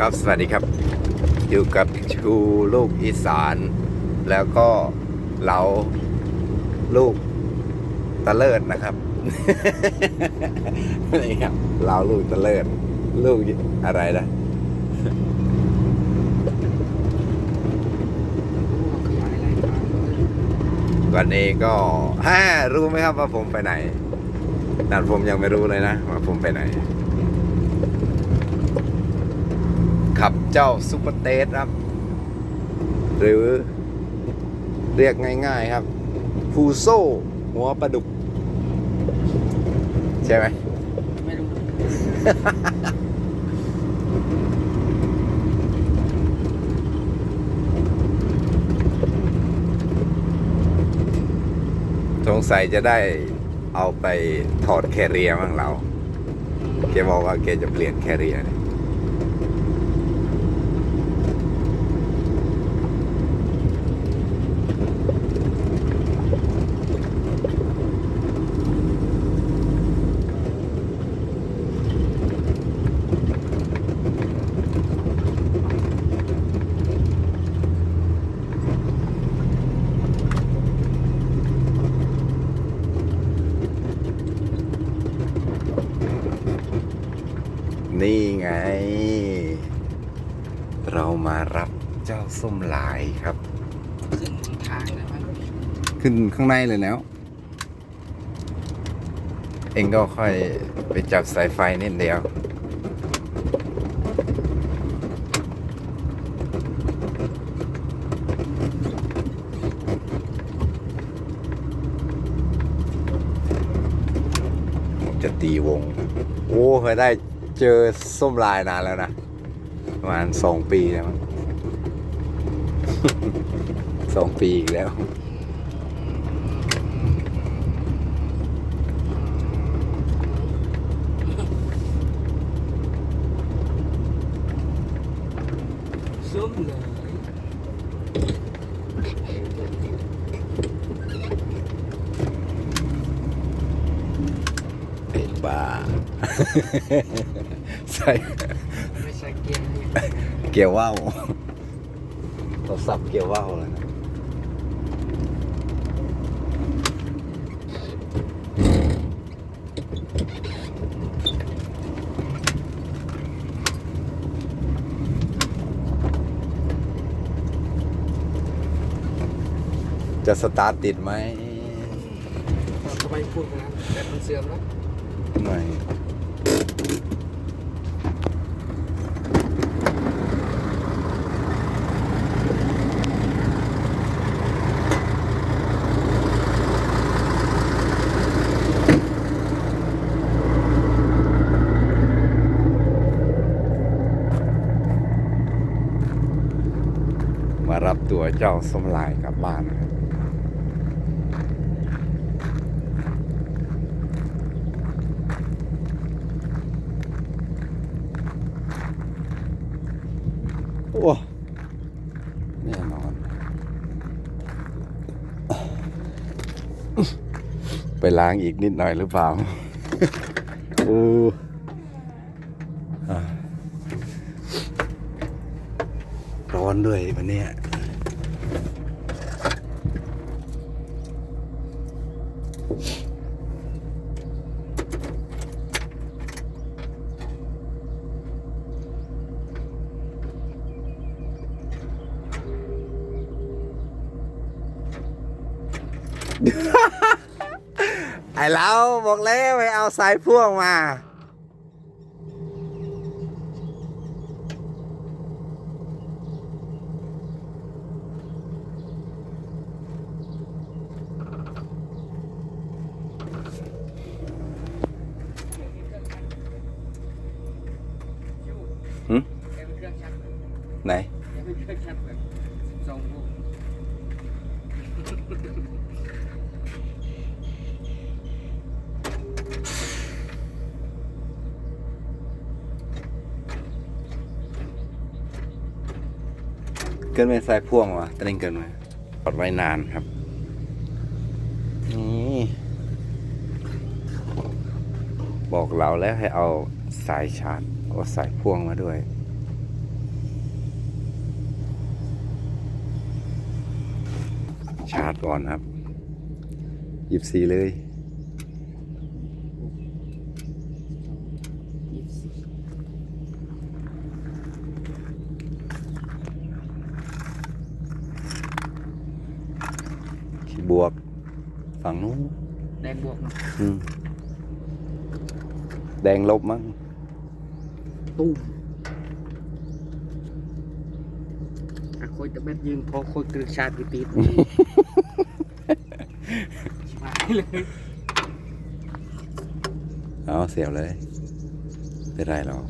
ครับสวัสดีครับ อยู่กับชูลูกอีสาน แล้วก็เราลูกตะเลิดนะครับนี่ครับเราลูกตะเลิดลูกอะไรนะวันนี้ก็ฮ่ารู้ไหมครับว่าผมไปไหนนั่นผมยังไม่รู้เลยนะว่าผมไปไหน ขับเจ้าซุปเปอร์เตสครับ หรือเรียกง่ายๆครับฟูโซหัวปลาดุก ใช่ไหมไม่รู้ สงสัยจะได้เอาไปถอดแคเรียร์มั้งเรา แกบอกว่าแกจะเปลี่ยนแคเรียร์เนี่ย นี่ ไง เรามารับเจ้าส้มหลายครับ ขึ้นทางเลยมันขึ้นข้างในเลยแล้ว เองก็ค่อยไปจับสายไฟนิดเดียวผมจะตีวง โอ้เคยได้ เจอส้มลายนานแล้วนะประมาณสองปีแล้วสองปีอีกแล้วซุ่มเลยไอ้บ้า ใส่ไม่ใช่เกียร์นี่เกียวว่าวเราสับเกียวว่าวแล้วนะจะสตาร์ทติดไหมทำไมพูดกันนะแต่มันเสื่อมแล้วไม่ มารับตัวเจ้าสมลายกลับบ้านนะครับโอ้แน่นอน ไปล้างอีกนิดหน่อยหรือเปล่าโอ้อะร้อนด้วยวันเนี้ ไอ้เราบอกแล้วไปเอาสายพ่วงมาหืมแกเป็นเครื่องชักเลยไหนแก เป็นเครื่องชักแบบสองลูกเกินไปสายพ่วงวะตอนนี้เกินไปปลดไว้นานครับ นี่บอกเราแล้วให้เอาสายชาร์จเอาสายพ่วงมาด้วย ชาร์จก่อนครับหยิบสีเลยยี่สิบขีบวก ฝั่งนู้นแดงบวกเนาะอืมแดงลบมั้ง ตุ้ม อะคุยแต่เบ็ดยืนพอคุยกระชาติกี่ปีชิบหายเลยเอาเสียบเลยไม่ได้หรอก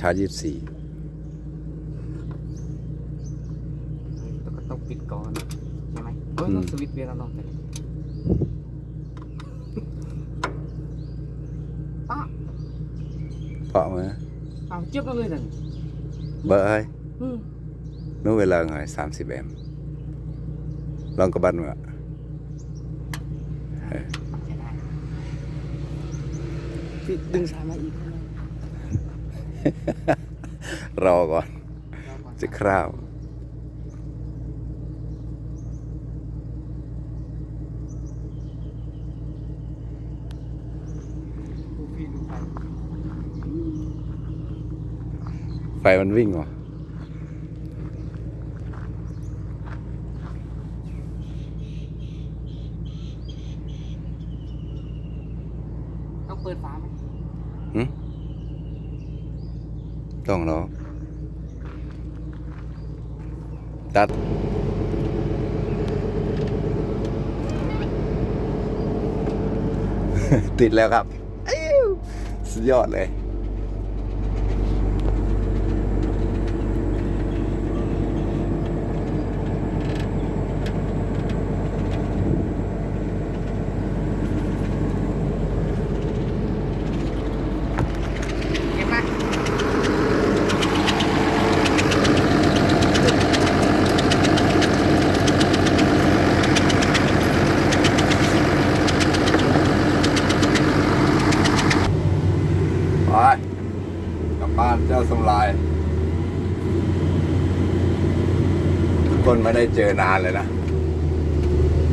ชาร์จยี่สิบสี่ต้องก็ต้องปิดก่อนใช่ไหมเฮ้ยต้องสวิตช์เวียนแล้วเนาะแต่ป้าเพราะมั้ยเอาเจ็บแล้วเลยนั่นเบอร์เอ้ย อืมนู้นเวลาไงสามสิบเอ็มลองกระบันมาใช่ได้พี่ดึงสายมาอีก รอก่อน จะคร่าวดูพี่ดูไปไฟมันวิ่งวะต้องเปิดฝาไหม หึ ต้องเรอตัดติดแล้วครับ สุดยอดเลย เก็บไหม ไปกลั บ้านเจ้าสำลาย ทุกคนไม่ได้เจอนานเลยนะ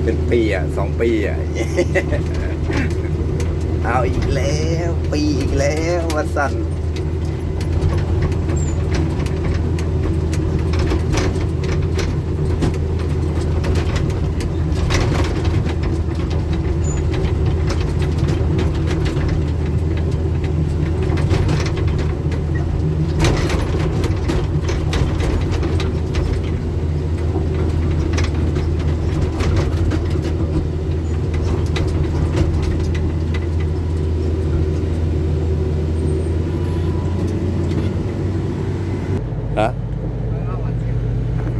เป็นปีอะสองปีอะ เอาอีกแล้ว ปีอีกแล้ววัสันฮะ เอามาเก็บ เวียมบ้านมามาอยู่บอกว่าโอเค มารับเจ้าส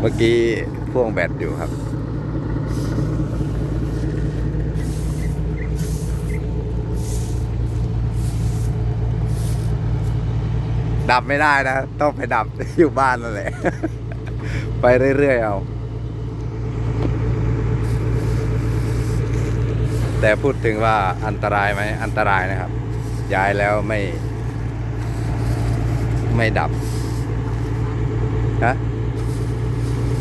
เมื่อกี้พ่วงแบตอยู่ครับ ดับไม่ได้นะ ต้องไปดับอยู่บ้านนั่นแหละ ไปเรื่อยๆเอา แต่พูดถึงว่าอันตรายไหม อันตรายนะครับ ย้ายแล้วไม่ ไม่ดับ ฮะ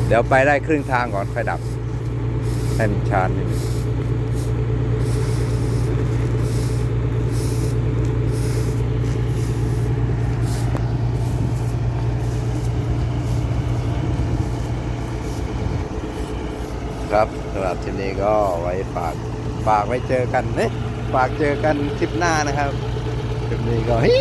เดี๋ยวไปได้ครึ่งทางก่อนค่อยดับให้มันชาร์จนิดนึงครับสำหรับทีนี้ก็ไว้ฝากฝากไว้เจอกันเนี่ยฝากเจอกันคลิปหน้านะครับคลิปนี้ก็ฮ้